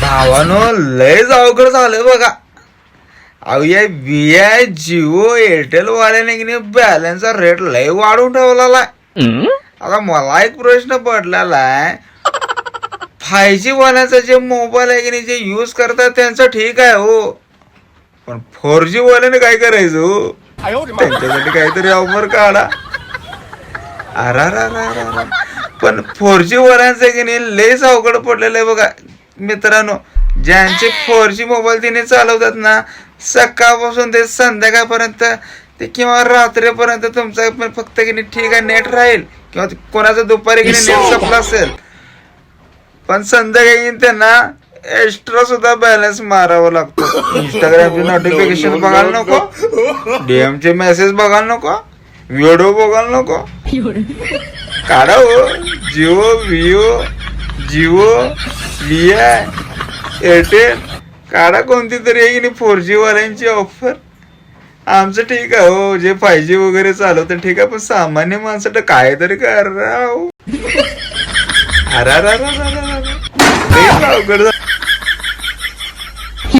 भावानो लय अवघड झालं बघा अहो या व्ही आय जिओ एअरटेल वाल्याने की बॅलन्सचा रेट लय वाढवून ठेवलेला आता मला एक प्रश्न पडलेला आहे फाय जी वाल्याचा जे मोबाईल आहे की नाही जे युज करतात त्यांचं ठीक आहे हो पण फोर जी वाल्याने काय करायचं हो त्यांच्यासाठी काहीतरी ऑफर काढा अरा पण फोर जी वरांचं की नाही लयच अवघड पडलेलं आहे बघा. मित्रांनो ज्यांचे फोर जी मोबाईल तिने चालवतात ना सकाळपासून ते संध्याकाळपर्यंत ते किंवा रात्रीपर्यंत तुमचा पण फक्त की नाही ठीक आहे नेट राहील. किंवा कोणाचं दुपारी की नाही नेट सपला असेल. पण संध्याकाळी त्यांना एक्स्ट्रा सुद्धा बॅलन्स मारावा लागतो. इंस्टाग्रामचे नोटिफिकेशन बघायला नको. डीएमचे चे मेसेज बघायला नको. व्हिडिओ बघायला नको. काढा हो जिओ विओ जिओ व्ही आय एअरटेल काढा कोणती तरी आहे की नाही फोर जी वाल्यांची ऑफर आमचं ठीक आहे हो. जे फाय जी वगैरे चालवतं ठीक आहे पण सामान्य माणसाचं काय करा हो. अरे अरे अरे अरे अरे अवघड झालं.